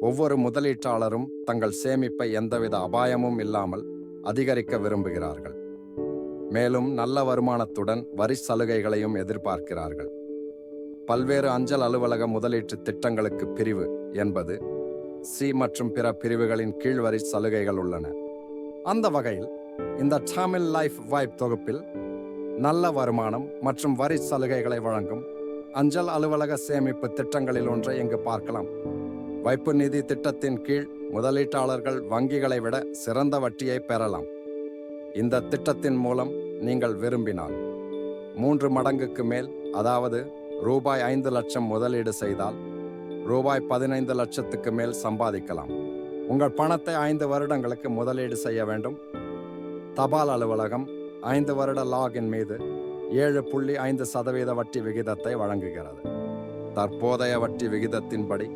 ஒவ்வொரு முதலீட்டாளரும் தங்கள் சேமிப்பை எந்தவித அபாயமும் இல்லாமல் அதிகரிக்க விரும்புகிறார்கள். மேலும் நல்ல வருமானத்துடன் வரி சலுகைகளையும் எதிர்பார்க்கிறார்கள். பல்வேறு அஞ்சல் அலுவலக முதலீட்டு திட்டங்களுக்கு பிரிவு என்பது சி மற்றும் பிற பிரிவுகளின் கீழ் வரி சலுகைகள் உள்ளன. அந்த வகையில் இந்த டாமில் லைஃப் வைப் தொகுப்பில் நல்ல வருமானம் மற்றும் வரி சலுகைகளை வழங்கும் அஞ்சல் அலுவலக சேமிப்பு திட்டங்களில் ஒன்றை இங்கு பார்க்கலாம். வைப்பு நிதி திட்டத்தின் கீழ் முதலீட்டாளர்கள் வங்கிகளை விட சிறந்த வட்டியை பெறலாம். இந்த திட்டத்தின் மூலம் நீங்கள் விரும்பினால் மூன்று மடங்குக்கு மேல் அதாவது ரூபாய் ஐந்து லட்சம் முதலீடு செய்தால் ரூபாய் பதினைந்து லட்சத்துக்கு மேல் சம்பாதிக்கலாம். உங்கள் பணத்தை ஐந்து வருடங்களுக்கு முதலீடு செய்ய வேண்டும். தபால் அலுவலகம் ஐந்து வருட லாகின் மீது ஏழு புள்ளி ஐந்து சதவீத வட்டி விகிதத்தை வழங்குகிறது. தற்போதைய வட்டி விகிதத்தின்படி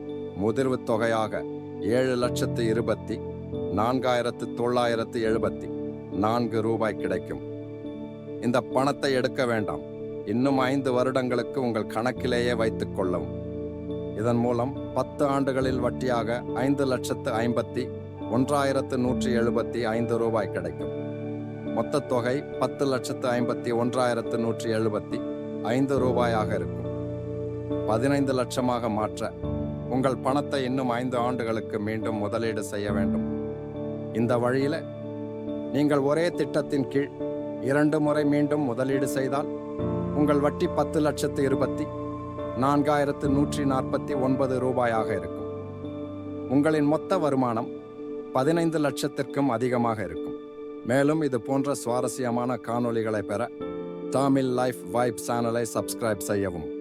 முதிர்வு தொகையாக ஏழு லட்சத்து இருபத்தி நான்காயிரத்து தொள்ளாயிரத்து எழுபத்தி நான்கு ரூபாய் கிடைக்கும். இந்த பணத்தை எடுக்க வேண்டாம். இன்னும் ஐந்து வருடங்களுக்கு உங்கள் கணக்கிலேயே வைத்துக் கொள்ளவும். இதன் மூலம் பத்து ஆண்டுகளில் வட்டியாக ஐந்து லட்சத்து ஐம்பத்தி ஒன்றாயிரத்து நூற்றி எழுபத்தி ஐந்து ரூபாய் கிடைக்கும். மொத்த தொகை பத்து லட்சத்து ஐம்பத்தி ஒன்றாயிரத்து நூற்றி எழுபத்தி ஐந்து ரூபாயாக இருக்கும். பதினைந்து லட்சமாக மாற்ற உங்கள் பணத்தை இன்னும் ஐந்து ஆண்டுகளுக்கு மீண்டும் முதலீடு செய்ய வேண்டும். இந்த வழியில் நீங்கள் ஒரே திட்டத்தின் கீழ் இரண்டு முறை மீண்டும் முதலீடு செய்தால் உங்கள் வட்டி பத்து லட்சத்து இருபத்தி நான்காயிரத்து நூற்றி நாற்பத்தி ஒன்பது ரூபாயாக இருக்கும். உங்களின் மொத்த வருமானம் பதினைந்து லட்சத்திற்கும் அதிகமாக இருக்கும். மேலும் இது போன்ற சுவாரஸ்யமான காணொளிகளை பெற தமிழ் லைஃப் வைப் சேனலை சப்ஸ்கிரைப் செய்யவும்.